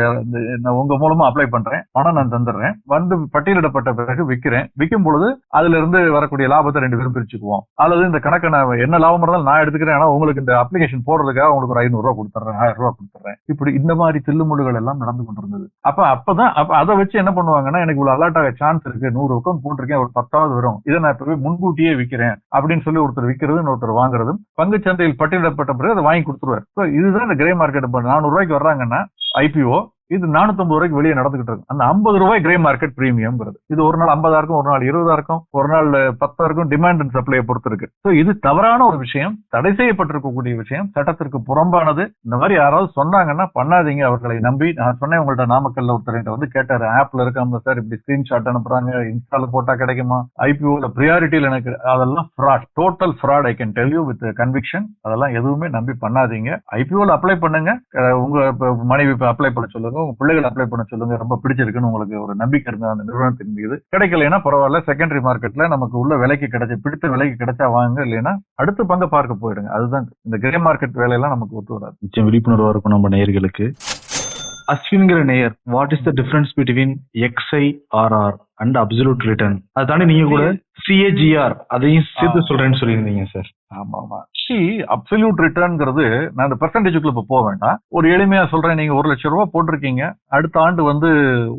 உங்க மூலமா அப்ளை பண்றேன் பணம் நான் தந்துடுறேன். வந்து பட்டியலிடப்பட்ட பிறகு விற்கிறேன் விற்கும் பொழுது அதுல இருந்து வரக்கூடிய லாபத்தை ரெண்டு பேரும் பிரிச்சுக்குவோம். அல்லது இந்த கணக்கை நான் என்ன லாபம் இருந்தாலும் நான் எடுத்துக்கிறேன். ஆனா உங்களுக்கு இந்த அப்ளிகேஷன் போடுறதுக்காக உங்களுக்கு ஒரு ஐநூறு ரூபா கொடுத்துறேன் ஆயிரம் ரூபா கொடுத்துறேன். இப்படி இந்த மாதிரி தில்லுமுள்ளுகள் எல்லாம் நடந்து கொண்டிருந்தது. அப்ப அப்பதான் அதை வச்சு என்ன பண்ணுவாங்கன்னா எனக்கு இவ்வளவு அலர்ட் ஆக சான்ஸ் இருக்கு. நூறு பக்கம் போட்டிருக்கேன் ஒரு பத்தாவது வரும். இதை நான் இப்பவே முன்கூட்டியே விற்கிறேன் அப்படின்னு சொல்லி ஒருத்தர் விற்கிறது ஒருத்தர் வாங்குறதும் பங்கு சந்தையில் பட்டியலிடப்பட்ட பிறகு அதை வாங்கி கொடுத்துருவார். இதுதான் இந்த கிரே மார்க்கெட் நானூறு ரூபாய்க்கு வர்றாங்கன்னா ஐபிஓ இது 450 ரூபாய்க்கு வெளியே நடந்துகிட்டு இருக்கு. அந்த 50 ரூபாய் கிரே மார்க்கெட் பிரீமியம் இது ஒரு நாள் 50 இருக்கும் ஒரு நாள் 20 இருக்கும் ஒரு நாள் 10 இருக்கும் டிமாண்ட் அண்ட் சப்ளையை பொறுத்து இருக்கு. ஸோ இது தவறான ஒரு விஷயம் தடை செய்யப்பட்டிருக்கக்கூடிய விஷயம் சட்டத்திற்கு புறம்பானது. இந்த மாதிரி யாராவது சொன்னாங்கன்னா பண்ணாதீங்க. அவர்களை நம்பி நான் சொன்னேன் உங்கள்ட்ட நாமக்கல்ல ஒருத்தர் வந்து கேட்டாரு. ஆப்ல இருக்காம சார் இப்படி ஸ்கிரீன்ஷாட் அனுப்புறாங்க இன்ஸ்டால போட்டா கிடைக்குமா? ஐபிஓல ப்ரியாரிட்டியில் எனக்கு அதெல்லாம் fraud total fraud I can tell you with conviction அதெல்லாம் எதுவுமே நம்பி பண்ணாதீங்க. ஐபிஓல அப்ளை பண்ணுங்க. உங்க மனைவி அப்ளை பண்ண சொல்லுங்க. உங்க பிள்ளைகள் அப்ளை பண்ண சொல்லுங்க. ரொம்ப பிடிச்சிருக்குன்னு உங்களுக்கு ஒரு நம்பிக்கை இருந்தா அந்த நிறுவனத்தின் மீது. கிடைக்கலைன்னா பரவாயில்ல செகண்டரி மார்க்கெட்ல நமக்கு உள்ள விலைக்கு கிடைச்ச பிடித்த விலைக்கு கிடைச்சா வாங்க இல்லைன்னா அடுத்த பங்கை பார்க்க போயிடுங்க. அதுதான் இந்த கிரே மார்க்கெட் வேலையெல்லாம் நமக்கு ஒத்து வராது. நிச்சயம் விழிப்புணர்வா இருக்கும் நம்ம நேயர்களுக்கு. அஸ்வின்கிற நேயர் what is the difference between XI RR and absolute return அதை தாண்டி நீங்க கூட சிஏஜிஆர் அதையும் சேர்த்து. சொல்றேன்னு சொல்லியிருந்தீங்க சார் ஆமா ஆமா சி அப்சல்யூட் ரிட்டர்ன்ங்கிறது நான் அந்த பெர்சன்டேஜுக்குள்ள இப்ப போக வேண்டாம். ஒரு எளிமையா சொல்றேன் நீங்க ஒரு லட்சம் ரூபாய் போட்டிருக்கீங்க. அடுத்த ஆண்டு வந்து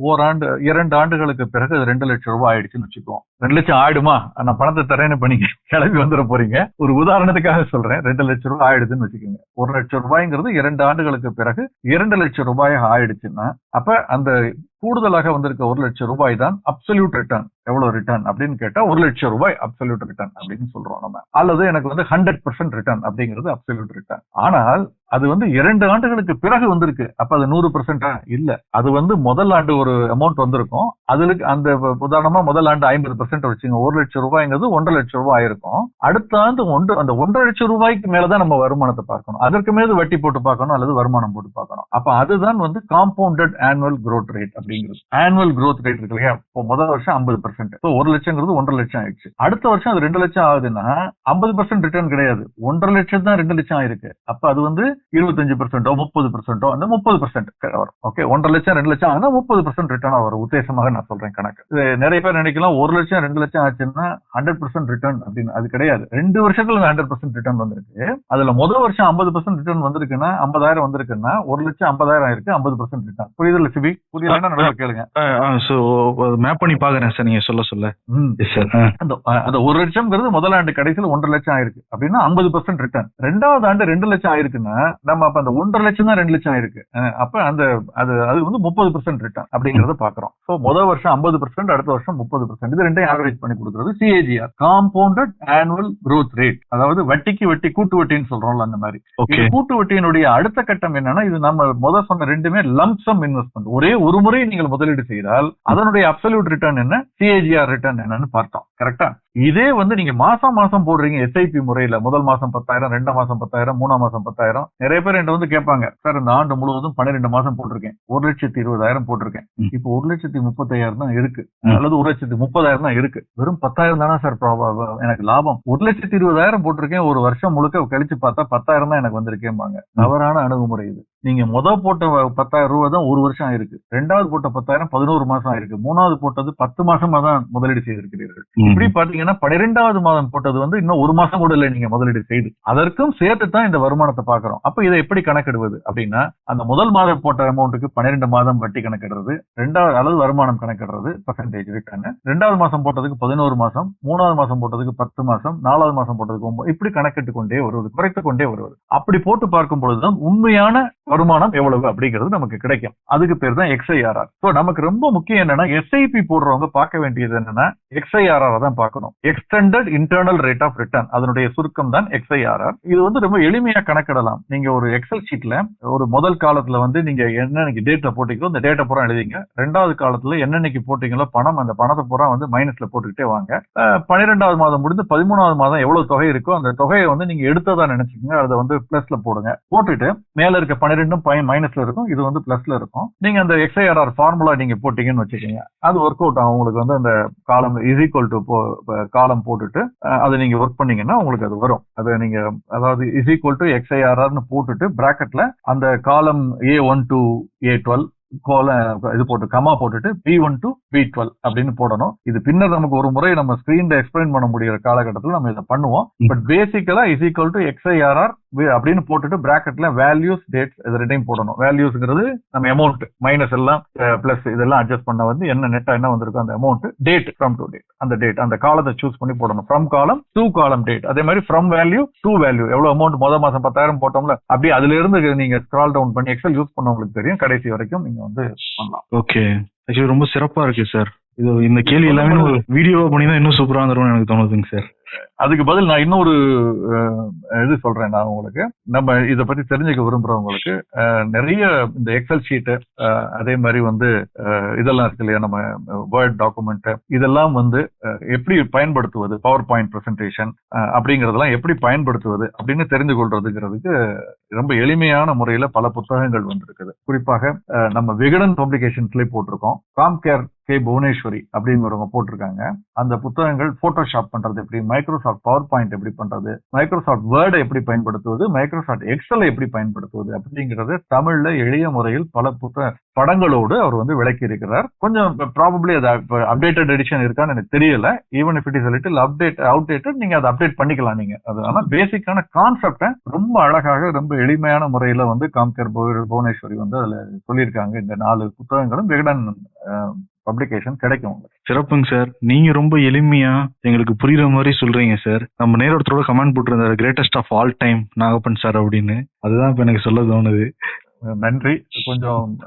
ஓராண்டு இரண்டு ஆண்டுகளுக்கு பிறகு அது ரெண்டு லட்சம் ரூபாய் ஆயிடுச்சுன்னு வச்சுக்குவோம் ரெண்டு லட்சம் ஆயிடுமா? நான் பணத்தை தரேன்னு நீங்க கிளம்பி வந்துட போறீங்க. ஒரு உதாரணத்துக்காக சொல்றேன் ரெண்டு லட்சம் ரூபாய் ஆயிடுதுன்னு வச்சுக்கோங்க. ஒரு லட்சம் ரூபாய்ங்கிறது இரண்டு ஆண்டுகளுக்கு பிறகு இரண்டு லட்சம் ரூபாய் ஆயிடுச்சுன்னா அப்ப அந்த கூடுதலாக வந்திருக்க ஒரு லட்சம் ரூபாய் தான் அப்சல்யூட் ரிட்டர்ன் எவ்வளவு ரிட்டர்ன் அப்படின்னு கேட்டா ஒரு லட்சம் ரூபாய் அப்சல்யூட் ரிட்டர்ன் அப்படின்னு சொல்றோம் நம்ம. அல்லது எனக்கு வந்து ஹண்ட்ரட் பர்சன்ட் ரிட்டர்ன் அப்படிங்கிறது அப்சல்யூட் ரிட்டர்ன் ஆனால் அது வந்து இரண்டு ஆண்டுகளுக்கு பிறகு வந்திருக்கு. அப்ப அது நூறு பர்சன்டா இல்ல. அது வந்து முதல் ஆண்டு ஒரு அமௌண்ட் வந்திருக்கும். அதுக்கு அந்த உதாரணமா முதல் ஆண்டு ஐம்பது பர்சன்ட் வச்சுங்க. ஒரு லட்சம் ரூபாய்ங்கிறது ஒன்றரை லட்சம் ரூபாய் ஆயிருக்கும். அடுத்த ஆண்டு ஒன்று அந்த ஒன்றரை லட்சம் ரூபாய்க்கு மேலதான் நம்ம வருமானத்தை பார்க்கணும். அதற்கு மேல வட்டி போட்டு பார்க்கணும் அல்லது வருமானம் போட்டு பார்க்கணும். அப்ப அதுதான் வந்து காம்பவுண்டட் ஆனுவல் க்ரோத் ரேட் அப்படிங்கிறது. ஆனுவல் க்ரோத் ரேட் இருக்கு இல்லையா? இப்போ முதல் வருஷம் ஐம்பது பர்சன்ட் பர்சன்ட் ஒரு லட்சங்கிறது ஒன்றரை லட்சம் ஆயிடுச்சு. அடுத்த வருஷம் அது ரெண்டு லட்சம் ஆகுதுன்னா ஐம்பது பர்சன்ட் ரிட்டர்ன் கிடையாது. ஒன்றரை லட்சம் தான் ரெண்டு லட்சம் ஆயிருக்கு. அப்ப அது வந்து இருபத்தஞ்சு பர்சன்டோ முப்பது பர்சன்டோ அந்த முப்பது பர்சன்ட் வரும். ஓகே ஒன்றரை லட்சம் ரெண்டு லட்சம் ஆகுதுன்னா முப்பது பர்சன்ட் ரிட்டர்ன் வரும். உத்தேசமாக நான் சொல்றேன் கணக்கு. இது நிறைய பேர் நினைக்கலாம் ஒரு லட்சம் ரெண்டு லட்சம் ஆச்சுன்னா ஹண்ட்ரட் பர்சன்ட் ரிட்டர்ன் அப்படின்னு. அது கிடையாது. ரெண்டு வருஷத்துல ஹண்ட்ரட் பர்சன்ட் ரிட்டர்ன் வந்திருக்கு. அதுல முதல் வருஷம் ஐம்பது பர்சன்ட் ரிட்டர்ன் வந்திருக்குன்னா ஐம்பதாயிரம் வந்திருக்குன்னா ஒரு லட்சம் ஐம்பதாயிரம் இருக்கு ஐம்பது பர்சன்ட் ரிட்டர்ன் புரியுது லட்சுமி புரியலன்னா நல்லா கேளுங்க. மேப் பண்ணி பாக்குறேன் சார் நீங்க சொல்ல சொல்ல. அந்த ஒரு லட்சம்ங்கிறது முதல் ஆண்டு கடைசியில் ஒன்றரை லட்சம் ஆயிருக்கு. அப்படின்னா ஐம்பது பர்சன்ட் ரிட்டர்ன் ரெண்டாவது ஆண்டு ரெண்டு லட்சம் ஆயிருக்குன்னா நம்ம அப்ப அந்த ஒன்றரை லட்சம் தான் ரெண்டு லட்சம் ஆயிருக்கு. அப்ப அந்த அது அது வந்து முப்பது பர்சன்ட் ரிட்டர்ன் அப்படிங்கறத பாக்குறோம். ஸோ முதல் வருஷம் ஐம்பது பர்சன்ட் அடுத்த வருஷம் முப்பது பர்சன்ட் இது ரெண்டையும் ஆவரேஜ் பண்ணி கொடுக்குறது CAGR compounded annual growth rate அதாவது வட்டிக்கு வட்டி கூட்டு வட்டின்னு சொல்றோம்ல அந்த மாதிரி. கூட்டு வட்டியினுடைய அடுத்த கட்டம் என்னன்னா இது நம்ம முதல் சொன்ன ரெண்டுமே லம்சம் இன்வெஸ்ட்மெண்ட் ஒரே ஒரு முறை நீங்கள் முதலீடு செய்தால் அதனுடைய அப்சல்யூட் ரிட்டர்ன் என்ன? சிஏஜிஆர் ரிட்டர்ன் என்னன்னு பார்த்தோம். கரெக்டா இதே வந்து நீங்க மாசம் மாசம் போடுறீங்க எஸ்ஐபி முறையில. முதல் மாசம் பத்தாயிரம் ரெண்டாம் மாசம் பத்தாயிரம் மூணாம் மாசம் பத்தாயிரம். நிறைய பேர் என்கிட்ட வந்து கேட்பாங்க சார் இந்த ஆண்டு முழுவதும் பன்னிரெண்டு மாசம் போட்டிருக்கேன். ஒரு லட்சத்தி இருபதாயிரம் போட்டிருக்கேன். இப்போ ஒரு லட்சத்தி முப்பத்தாயிரம் தான் இருக்கு. அல்லது ஒரு லட்சத்தி முப்பதாயிரம் தான் இருக்கு. வெறும் பத்தாயிரம் தானே சார் எனக்கு லாபம். ஒரு லட்சத்தி இருபதாயிரம் போட்டிருக்கேன். ஒரு வருஷம் முழுக்க கழிச்சு பார்த்தா பத்தாயிரம் தான் எனக்கு வந்திருக்கேம்பாங்க. தவறான அணுகுமுறை இது. நீங்க முத போட்ட பத்தாயிரம் ரூபாய் தான் ஒரு வருஷம் ஆயிருக்கு. ரெண்டாவது போட்ட பத்தாயிரம் பதினோரு மாசம் ஆயிருக்கு. மூணாவது போட்டது பத்து மாசமா தான் முதலீடு செய்திருக்கிறீர்கள். இப்படி பாத்தீங்கன்னா பன்னிரெண்டாவது மாதம் போட்டது வந்து இன்னும் ஒரு மாசம் கூட இல்லை நீங்க முதலீடு செய்து. அதற்கும் சேர்த்து தான் இந்த வருமானத்தை பாக்குறோம். அப்ப இதை எப்படி கணக்கிடுவது அப்படின்னா அந்த முதல் மாதம் போட்ட அமௌண்ட்டுக்கு பன்னிரெண்டு மாதம் வட்டி கணக்கிடுறது ரெண்டாவது அளவு வருமானம் கணக்கிடுறது பர்சன்டேஜ் ரிட்டர்ன் ரெண்டாவது மாசம் போட்டதுக்கு பதினோரு மாசம் மூணாவது மாசம் போட்டதுக்கு பத்து மாசம் நாலாவது மாசம் போட்டதுக்கு ஒன்பது இப்படி கணக்கிட்டு கொண்டே வருவது குறைத்து கொண்டே வருவது. அப்படி போட்டு பார்க்கும் பொழுதுதான் உண்மையான வருமானம் எவ்வளவு அப்படிங்கிறது நமக்கு கிடைக்கும். அதுக்கு பேர் தான் எக்ஸ்ஐஆர்ஆர் ஸோ நமக்கு ரொம்ப முக்கியம் என்னன்னா எஸ்ஐபி போடுறவங்க பார்க்க வேண்டியது என்னன்னா எக்ஸ்ஐஆர்ஆர் தான் பார்க்கணும். Extended internal rate of return அதனுடைய சுருக்கம் தான் எக்ஸ்ஐஆர்ஆர் இது வந்து ரொம்ப எளிமையா கணக்கிடலாம். நீங்க ஒரு எக்ஸல் ஷீட்ல ஒரு முதல் காலத்துல வந்து நீங்க என்னன்னைக்கு டேட்டை போட்டீங்களோ அந்த டேட்டை பூரா எழுதிங்க. ரெண்டாவது காலத்துல என்னன்னைக்கு போட்டீங்களோ பணம் அந்த பணத்தை பூரா வந்து மைனஸ்ல போட்டுக்கிட்டே வாங்க. பன்னிரெண்டாவது மாதம் முடிந்து பதிமூணாவது மாதம் எவ்வளவு தொகை இருக்கோ அந்த தொகையை வந்து நீங்க எடுத்ததா நினைச்சுக்கோங்க. அதை வந்து பிளஸ்ல போடுங்க. போட்டுட்டு மேல இருக்க ரெண்டும் மைனஸ்ல இருக்கும் இது வந்து பிளஸ்ல இருக்கும். நீங்க அந்த எக்ஸ்ஐஆர்ஆர் ஃபார்முலா நீங்க போட்டீங்கன்னு வச்சுக்கோங்க. அது ஒர்க் அவுட் ஆகும். உங்களுக்கு வந்து அந்த காலம் இஸ் ஈக்குவல் டு காலம் போட்டுட்டு அதை நீங்க ஒர்க் பண்ணீங்கன்னா உங்களுக்கு அது வரும். அதை நீங்க அதாவது இஸ் ஈக்குவல் டு எக்ஸ்ஐஆர்ஆர்னு போட்டுட்டு பிராக்கெட்ல அந்த காலம் A one to A twelve கோல இது போட்டு கமா போட்டுட்டு B one to B twelve அப்படின்னு போடணும். இது பின்னர் நமக்கு ஒரு முறை நம்ம ஸ்கிரீன்ல எக்ஸ்பிளைன் பண்ண முடியிற காலகட்டத்தில் நம்ம இதை பண்ணுவோம். பட் பேசிக்கலா இஸ் ஈக்குவல் டு எக்ஸ்ஐஆர்ஆர் அப்படின்னு போட்டுட்டு பிராக்கெட்ல வேல்யூஸ் டேட்ஸ் இது ரெண்டையும் போடணும். வேல்யூஸ்ங்கிறது நம்ம அமௌண்ட் மைனஸ் எல்லாம் பிளஸ் இதெல்லாம் அட்ஜஸ்ட் பண்ண வந்து என்ன நெட்டா என்ன வந்திருக்கோ அந்த amount date from to date அந்த டேட் அந்த காலத்தை சூஸ் பண்ணி போடணும். ஃப்ரம் காலம் டூ காலம் டேட் அதே மாதிரி ஃப்ரம் வேல்யூ டூ வேல்யூ எவ்வளவு அமௌண்ட் முத மாசம் பத்தாயிரம் போட்டோம்ல அப்படியே அதுல இருந்து நீங்க ஸ்க்ரால் டவுன் பண்ணி எக்ஸல் யூஸ் பண்ணவங்களுக்கு தெரியும். கடைசி வரைக்கும் நீங்க வந்து பண்ணலாம். ஓகே ஆக்சுவலி ரொம்ப சிறப்பா இருக்கு சார் இது இந்த கேள்வி எல்லாமே ஒரு வீடியோவா பண்ணி தான் இன்னும் சூப்பரா வந்துரும்னு எனக்கு தோணுதுங்க சார் அதுக்கு பதில் நான் இன்னொரு இது சொல்றேன் நான் உங்களுக்கு. நம்ம இதை பத்தி தெரிஞ்சுக்க விரும்புறவங்களுக்கு நிறைய இந்த எக்ஸல் ஷீட்டு அதே மாதிரி வந்து இதெல்லாம் இருக்கு இல்லையா நம்ம வேர்ட் டாக்குமெண்ட் இதெல்லாம் வந்து எப்படி பயன்படுத்துவது? பவர் பாயிண்ட் ப்ரெசன்டேஷன் அப்படிங்கறதெல்லாம் எப்படி பயன்படுத்துவது? அப்படின்னு தெரிந்து கொள்றதுங்கிறதுக்கு ரொம்ப எளிமையான முறையில பல புத்தகங்கள் வந்திருக்குது. குறிப்பாக நம்ம விகடன் பப்ளிகேஷன்ஸ்லயே போட்டிருக்கோம். காம்கேர் கே புவனேஸ்வரி அப்படிங்கிறவங்க போட்டிருக்காங்க. அந்த புத்தகங்கள் போட்டோஷாப் பண்றது எப்படி? மைக்ரோசாஃப்ட் பவர் பாயிண்ட் எப்படி பண்றது? மைக்ரோசாஃப்ட் வேர்டை எப்படி பயன்படுத்துவது? மைக்ரோசாஃப்ட் எக்ஸலை எப்படி பயன்படுத்துவது? அப்படிங்கறது தமிழ்ல எளிய முறையில் பல புத்த படங்களோடு அவர் வந்து விளக்கி இருக்கிறார். கொஞ்சம் ப்ராபப்ளி அது அப்டேட்டட் எடிஷன் இருக்கான்னு எனக்கு தெரியல. Even if it is little update outdated நீங்க அதை அப்டேட் பண்ணிக்கலாம் நீங்க. அது ஆனா பேசிக்கான கான்செப்டை ரொம்ப அழகாக ரொம்ப எளிமையான முறையில வந்து காம்கர் புவனேஸ்வரி வந்து அதுல சொல்லியிருக்காங்க. இந்த நாலு புத்தகங்களும் விகடன் பப்ளிகேஷன் கிடைக்கும். சிறப்புங்க சார். நீங்க ரொம்ப எளிமையா எங்களுக்கு புரியுற மாதிரி சொல்றீங்க சார். நம்ம நேரத்தோட கமெண்ட் போட்டிருந்தாரு greatest of all time Nagappan sir அப்படின்னு. அதுதான் இப்ப எனக்கு சொல்ல தோணுது. நன்றி. கொஞ்சம்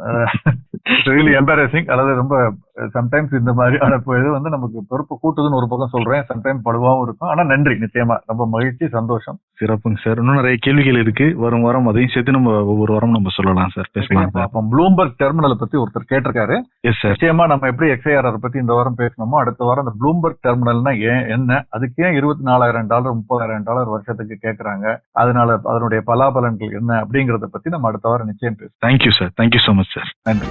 ரியலி எம்பாரசிங் அல்லது ரொம்ப சம்டைம்ஸ் இந்த மாதிரியான இது வந்து நமக்கு பொறுப்பு கூட்டுதுன்னு ஒரு பக்கம் சொல்றேன். சம்டைம் படுவாவும் இருக்கும். ஆனா நன்றி. நிச்சயமா. ரொம்ப மகிழ்ச்சி சந்தோஷம். சிறப்புங்க சார். இன்னும் நிறைய கேள்விகள் இருக்கு. வரும் வாரம் அதையும் சேர்த்து நம்ம ஒவ்வொரு வாரம் நம்ம சொல்லலாம் சார். பேசலாம் அப்போ ப்ளூம்பர்க் டெர்மினலை பத்தி ஒருத்தர் கேட்டிருக்காரு. எஸ் சார் நிச்சயமா நம்ம எப்படி எக்ஸ்ஐஆர் பத்தி இந்த வாரம் பேசணுமோ அடுத்த வாரம் இந்த ப்ளூம்பர்க் டெர்மினல்னா ஏன் என்ன? அதுக்கு ஏன் இருபத்தி நாலாயிரம் டாலர் முப்பதாயிரம் டாலர் வருஷத்துக்கு கேட்கறாங்க அதனால அதனுடைய பலாபலன்கள் என்ன அப்படிங்கறத பத்தி நம்ம அடுத்த வாரம் நிச்சயம் பேசுவோம். Thank you sir thank you so much sir நன்றி.